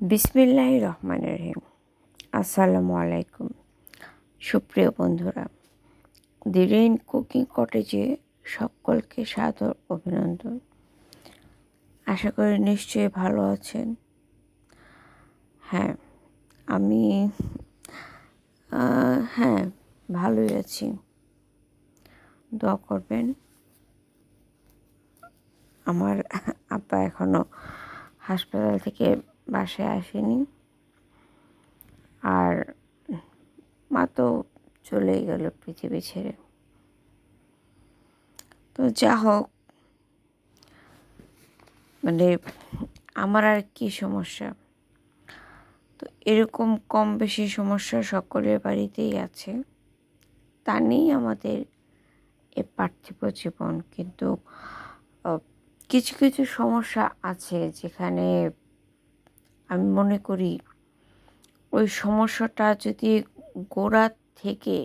বিসমিল্লাহ রহমান রহিম। আসসালামু আলাইকুম। সুপ্রিয় বন্ধুরা, দি রেইন কুকিং কটেজে সকলকে সাদর অভিনন্দন। আশা করি নিশ্চয়ই ভালো আছেন। হ্যাঁ আমি হ্যাঁ ভালোই আছি। দোয়া করবেন। আমার আব্বা এখনও হাসপাতাল থেকে বাসায় আসেনি। আর মা তো চলেই গেল পৃথিবী ছেড়ে। তো যা হোক মানে আমার আর কি সমস্যা? তো এরকম কম বেশি সমস্যা সকলের বাড়িতেই আছে। তা নিয়েই আমাদের এ পার্থিব জীবন। কিন্তু কিছু কিছু সমস্যা আছে যেখানে আমি মনে করি ওই সমস্যাটা যদি গোড়া থেকে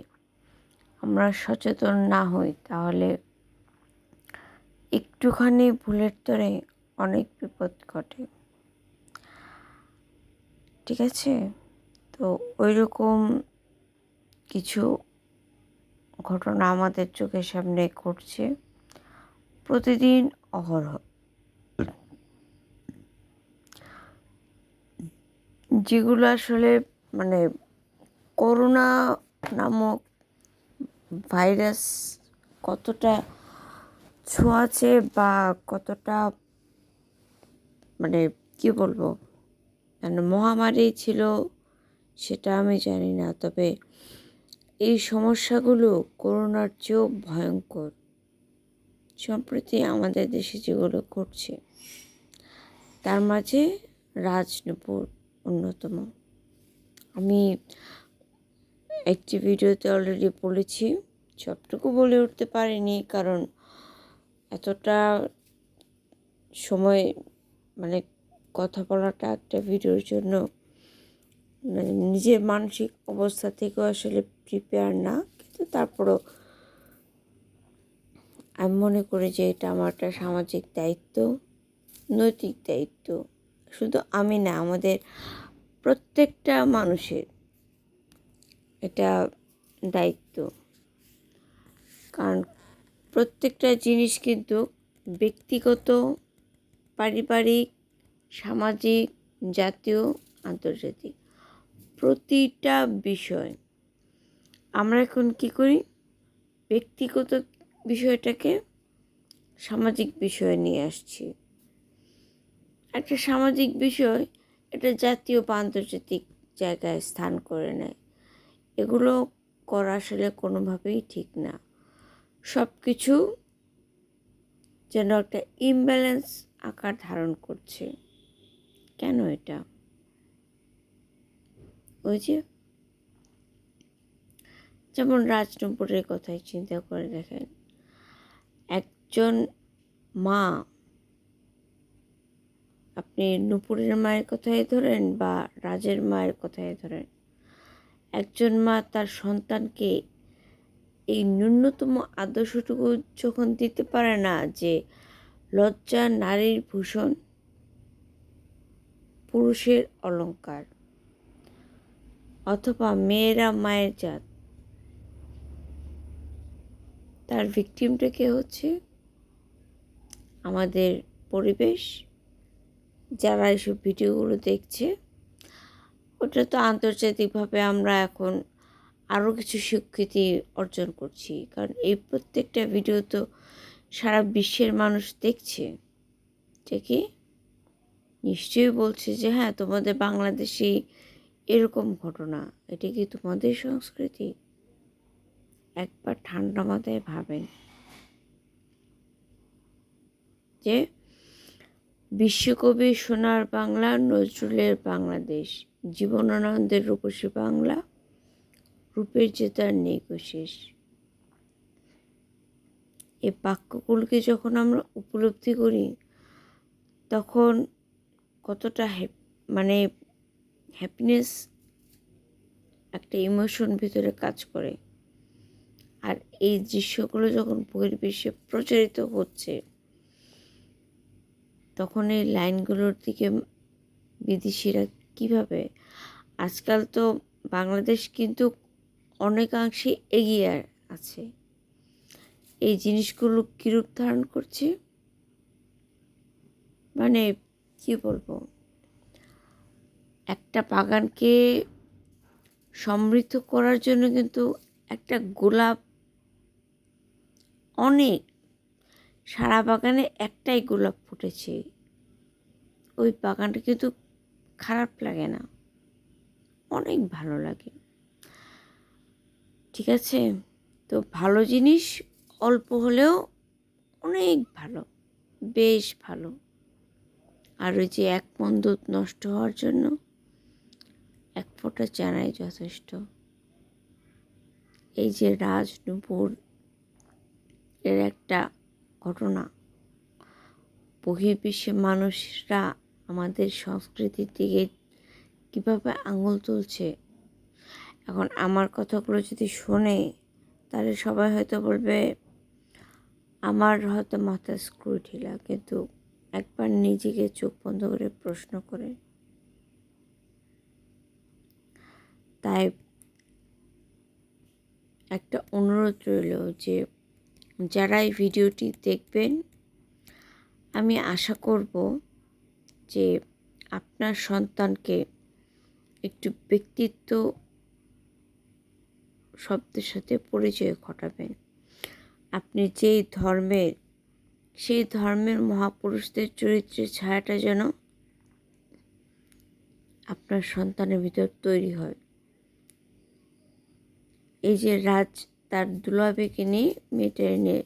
আমরা সচেতন না হই, তাহলে একটুখানি ভুলের তরে অনেক বিপদ ঘটে। ঠিক আছে? তো ওই রকম কিছু ঘটনা আমাদের চোখের সামনে ঘটছে। প্রতিদিন অহরহ। যেগুলো আসলে মানে করোনা নামক ভাইরাস কতটা ছোঁয়াচে বা কতটা মানে কি বলব মানে মহামারী ছিল সেটা আমি জানি না। তবে এই সমস্যাগুলো করোনার চেয়েও ভয়ঙ্কর সম্প্রতি আমাদের দেশে যেগুলো ঘটছে, তার মাঝে রাজনপুর অন্যতম। আমি একটি ভিডিওতে অলরেডি বলেছি, সবটুকু বলে উঠতে পারিনি কারণ এতটা সময় মানে কথা বলাটা একটা ভিডিওর জন্য মানে নিজের মানসিক অবস্থা থেকেও আসলে প্রিপেয়ার না, কিন্তু তারপরও আমি মনে করি যে এটা আমার একটা সামাজিক দায়িত্ব, নৈতিক দায়িত্ব। শুধু আমি না, আমাদের প্রত্যেকটা মানুষের এটা দায়িত্ব। কারণ প্রত্যেকটা জিনিস কিন্তু ব্যক্তিগত, পারিবারিক, সামাজিক, জাতীয়, আন্তর্জাতিক, প্রতিটা বিষয়। আমরা এখন কি করি? ব্যক্তিগত বিষয়টাকে সামাজিক বিষয়ে নিয়ে আসছি। একটা সামাজিক বিষয় এটা জাতীয় বা আন্তর্জাতিক জায়গায় স্থান করে নেয়। এগুলো করা আসলে কোনোভাবেই ঠিক না। সব কিছু যেন একটা ইমব্যালেন্স আকার ধারণ করছে। কেন এটা? ওই যে যেমন রাজনপুরের কথাই চিন্তা করে দেখেন, একজন মা আপনি নুপুরের মায়ের কথাই ধরেন বা রাজের মায়ের কথাই ধরেন। একজন মা তার সন্তানকে এই ন্যূনতম আদর্শটুকু যখন দিতে পারে না যে লজ্জা নারীর ভূষণ, পুরুষের অলংকার অথবা মেয়েরা মায়ের জাত, তার ভিকটিমটা কে হচ্ছে? আমাদের পরিবেশ যারা এইসব ভিডিওগুলো দেখছে, ওটা তো আন্তর্জাতিকভাবে আমরা এখন আরও কিছু স্বীকৃতি অর্জন করছি। কারণ এই প্রত্যেকটা ভিডিও তো সারা বিশ্বের মানুষ দেখছে। ঠিকই নিশ্চয়ই বলছে যে হ্যাঁ তোমাদের বাংলাদেশে এরকম ঘটনা। এটা কি তোমাদের সংস্কৃতি? একবার ঠান্ডা মাথায় ভাবেন যে বিশ্বকবি সোনার বাংলা, নজরুলের বাংলাদেশ। জীবনানন্দের রূপসী বাংলা, রূপের যে তার নেই এই বাক্যগুলোকে যখন আমরা উপলব্ধি করি, তখন কতটা মানে হ্যাপিনেস একটা ইমোশন ভিতরে কাজ করে। আর এই দৃশ্যগুলো যখন বহির্বিশ্বে প্রচারিত হচ্ছে তখন এই লাইনগুলোর দিকে বিদেশিরা কীভাবে? আজকাল তো বাংলাদেশ কিন্তু অনেকাংশে এগিয়ে আছে। এই জিনিসগুলো কীরূপ ধারণ করছে? মানে কি বলব? একটা বাগানকে সমৃদ্ধ করার জন্য কিন্তু একটা গোলাপ অনেক সারা বাগানে একটাই গোলাপ ফুটেছে। ওই বাগানটা কিন্তু খারাপ লাগে না। অনেক ভালো লাগে। ঠিক আছে? তো ভালো জিনিস অল্প হলেও অনেক ভালো, বেশ ভালো। আর ওই যে এক মন দুধ নষ্ট হওয়ার জন্য এক ফোঁটা চানাই যথেষ্ট। এই যে রাজনুপুর এর একটা ঘটনা। বহির্বিশ্বে মানুষরা আমাদের সংস্কৃতির দিকে কীভাবে আঙুল তুলছে? এখন আমার কথাগুলো যদি শোনে, তাহলে সবাই হয়তো বলবে, আমার হয়তো মাথা স্ক্রু ঢিলা। কিন্তু একবার নিজেকে চোখ বন্ধ করে প্রশ্ন করে। তাই একটা অনুরোধ রইল যে যারা এই ভিডিওটি দেখবেন, আমি আশা করব যে আপনার সন্তানকে একটু ব্যক্তিত্ব শব্দের সাথে পরিচয় ঘটাবেন। আপনি যেই ধর্মের, সেই ধর্মের মহাপুরুষদের চরিত্রের ছায়াটা যেন আপনার সন্তানের ভিতর তৈরি হয়। এই যে রাজ তার দুলাবেকে নিয়ে মেয়েটা নিয়ে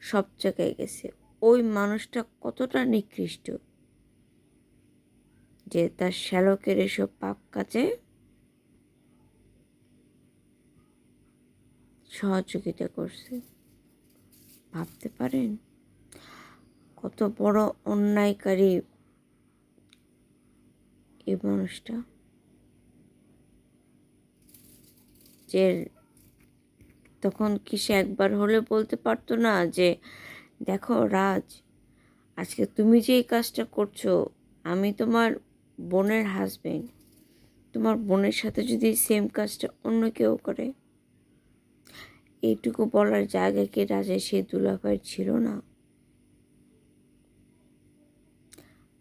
সব জায়গায় গেছে। ওই মানুষটা কতটা নিকৃষ্ট যে তার শ্যালকের এসব পাপ কাজে সহযোগিতা করছে। ভাবতে পারেন? কত বড় অন্যায়কারী এই মানুষটা। যে তখন কি সে একবার হলে বলতে পারতো না যে, দেখো রাজ, আজকে তুমি যে এই কাজটা করছ, আমি তোমার বোনের হাজবেন্ড তোমার বোনের সাথে যদি সেম কাজটা অন্য কেউ করে? এইটুকু বলার জায়গা কি রাজা সেই দুলাভাই ছিল না?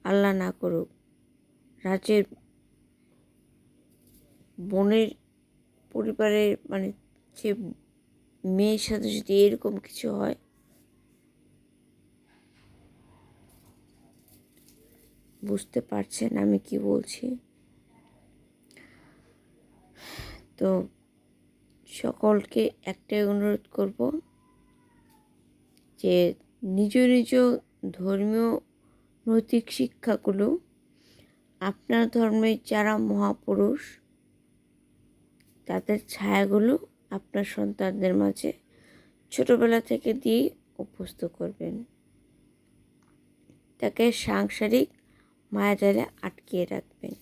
আল্লাহ না করুক, রাজের বোনের পরিবারের মানে যে মেয়ের সাথে যদি এরকম কিছু হয়? বুঝতে পারছেন আমি কি বলছি? তো সকলকে একটাই অনুরোধ করব যে নিজ নিজ ধর্মীয় নৈতিক শিক্ষাগুলো আপনার ধর্মের যারা মহাপুরুষ, তাদের ছায়াগুলো আপনার সন্তানদের মাঝে ছোটবেলা থেকে দিয়ে অভ্যস্ত করবেন। তাকে সাংসারিক মায়াজালে আটকিয়ে রাখবেন।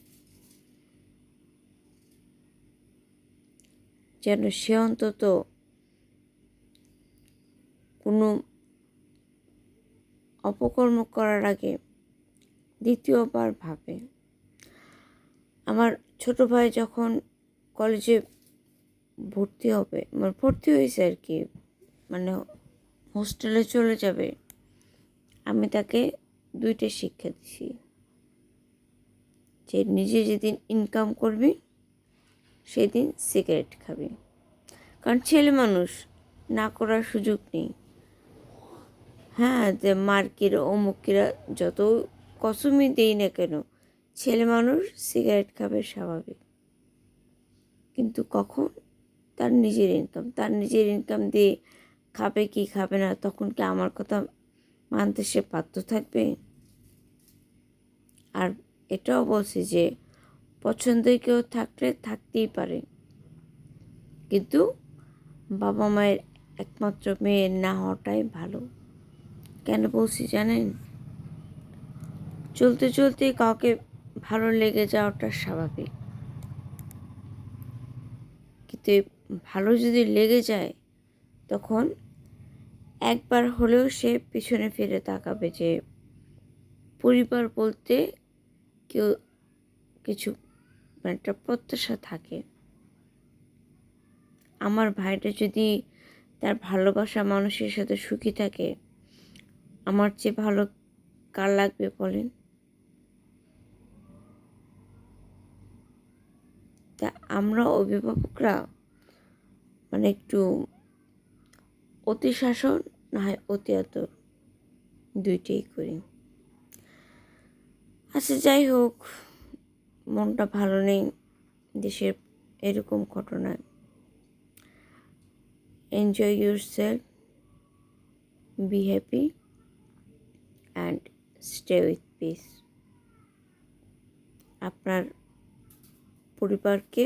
যেন সে অন্তত কোনো অপকর্ম করার আগে দ্বিতীয়বার ভাবে। আমার ছোট ভাই যখন কলেজে ভর্তি হবে মানে ভর্তি হয়েছে আর কি। মানে হোস্টেলে চলে যাবে। আমি তাকে দুইটা শিক্ষা দিছি। যে নিজে যেদিন ইনকাম করবি, সেদিন সিগারেট খাবি। কারণ ছেলে মানুষ, না করার সুযোগ নেই। হ্যাঁ যে মার্কিরা, অমুকিরা যত কসমই দেই না কেন, ছেলে মানুষ সিগারেট খাবে স্বাভাবিক। কিন্তু কখন তার নিজের ইনকাম তার নিজের ইনকাম দিয়ে খাবে কি খাবে না, তখন কি আমার কথা মানতে সে বাধ্য থাকবে? আর এটাও বলছি যে, পছন্দের কেউ থাকলে থাকতেই পারে। কিন্তু বাবা মায়ের একমাত্র মেয়ে না হওয়াটাই ভালো। কেন বলছি জানেন? চলতে চলতে কাউকে ভালো লেগে যাওয়াটা স্বাভাবিক। কিন্তু ভালো যদি লেগে যায়, তখন একবার হলেও সে পিছনে ফিরে তাকাবে যে পরিবার বলতে কেউ কিছু আপনার একটা প্রত্যাশা থাকে। আমার ভাইটা যদি তার ভালোবাসা মানুষের সাথে সুখী থাকে, আমার চেয়ে ভালো কার লাগবে বলেন? তা আমরা অভিভাবকরা মানে একটু অতি শাসন না হয় অতি আতর দুইটাই করি। আচ্ছা যাই হোক, মনটা ভালো নেই, দেশের এরকম ঘটনায় enjoy yourself be happy and stay with peace আপনার পরিবারকে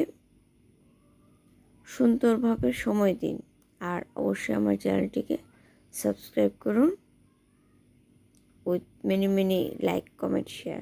সুন্দরভাবে সময় দিন। আর অবশ্যই আমার চ্যানেলটিকে সাবস্ক্রাইব করুন। With many many like comment share